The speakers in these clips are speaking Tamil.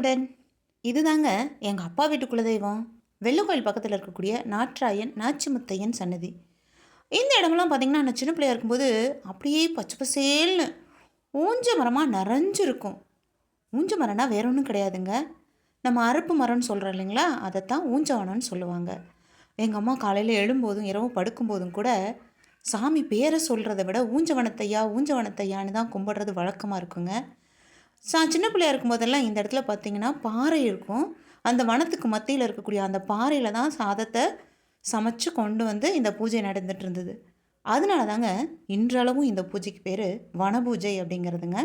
டன் இதுதாங்க எங்கள் அப்பா வீட்டு குலதெய்வம் வெள்ளக்கோயில் பக்கத்தில் இருக்கக்கூடிய நாற்றாயன் நாச்சிமுத்தையன் சன்னதி. இந்த இடமெல்லாம் பார்த்திங்கன்னா நான் சின்ன பிள்ளையா இருக்கும்போது அப்படியே பச்சை பசேல்னு ஊஞ்ச மரமாக நிறைஞ்சிருக்கும் ஊஞ்ச மரம்னா வேற ஒன்றும் கிடையாதுங்க. நம்ம அரப்பு மரம்னு சொல்கிறோம் இல்லைங்களா? அதைத்தான் ஊஞ்சவனம்னு சொல்லுவாங்க. எங்கள் அம்மா காலையில் எழும்போதும் இரவு படுக்கும்போதும் கூட சாமி பேரை சொல்கிறத விட ஊஞ்சவனத்தையா ஊஞ்சவனத்தையான்னு தான் கும்பிடுறது வழக்கமாக இருக்குங்க. சா சின்ன பிள்ளையா இருக்கும்போதெல்லாம் இந்த இடத்துல பார்த்தீங்கன்னா பாறை இருக்கும். அந்த வனத்துக்கு மத்தியில் இருக்கக்கூடிய அந்த பாறையில் தான் சாதத்தை சமைச்சு கொண்டு வந்து இந்த பூஜை நடந்துட்டு இருந்தது. அதனால தாங்க இன்றளவும் இந்த பூஜைக்கு பேர் வனபூஜை அப்படிங்கிறதுங்க.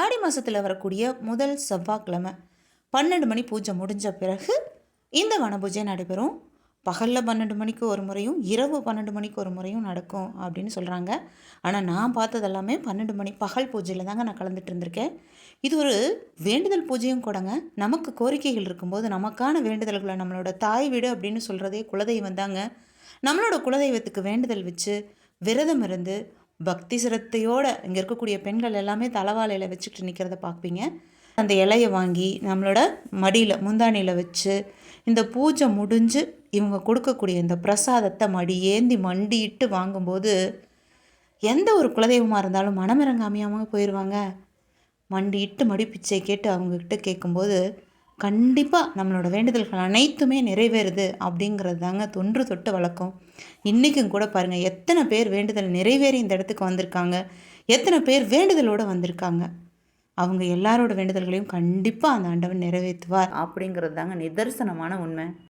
ஆடி மாதத்தில் வரக்கூடிய முதல் செவ்வாய்க்கிழமை பன்னெண்டு மணி பூஜை முடிஞ்ச பிறகு இந்த வனபூஜை நடைபெறும். பகலில் பன்னெண்டு மணிக்கு ஒரு முறையும் இரவு பன்னெண்டு மணிக்கு ஒரு முறையும் நடக்கும் அப்படின்னு சொல்கிறாங்க ஆனால் நான் பார்த்தது எல்லாமே பன்னெண்டு மணி பகல் பூஜையில் தாங்க நான் கலந்துட்டு இருந்திருக்கேன். இது ஒரு வேண்டுதல் பூஜையும் கூடங்க. நமக்கு கோரிக்கைகள் இருக்கும்போது நமக்கான வேண்டுதல்களை நம்மளோட தாய் வீடு அப்படின்னு சொல்கிறதே குலதெய்வம் தாங்க. நம்மளோட குலதெய்வத்துக்கு வேண்டுதல் வச்சு விரதம் இருந்து பக்தி சிரத்தையோடு இங்கே இருக்கக்கூடிய பெண்கள் எல்லாமே தலைவாலையில் வச்சுக்கிட்டு நிற்கிறத பார்ப்பீங்க. அந்த இலையை வாங்கி நம்மளோட மடியில் முந்தானியில் வச்சு இந்த பூஜை முடிஞ்சு இவங்க கொடுக்கக்கூடிய இந்த பிரசாதத்தை மடி ஏந்தி மண்டிட்டு வாங்கும்போது எந்த ஒரு குலதெய்வமாக இருந்தாலும் மனமிறங்காமையாமல் போயிடுவாங்க மண்டிட்டு மடி பிச்சை கேட்டு அவங்கக்கிட்ட கேட்கும்போது கண்டிப்பாக நம்மளோட வேண்டுதல்கள் அனைத்துமே நிறைவேறுது அப்படிங்கிறது தாங்க தொன்று தொட்டு வழக்கம். இன்றைக்கும் கூட பாருங்கள் எத்தனை பேர் வேண்டுதல் நிறைவேறி இந்த இடத்துக்கு வந்திருக்காங்க. எத்தனை பேர் வேண்டுதலோடு வந்திருக்காங்க. அவங்க எல்லாரோட வேண்டுதல்களையும் கண்டிப்பாக அந்த ஆண்டவன் நிறைவேற்றுவார். அப்படிங்கிறது தாங்க நிதர்சனமான உண்மை.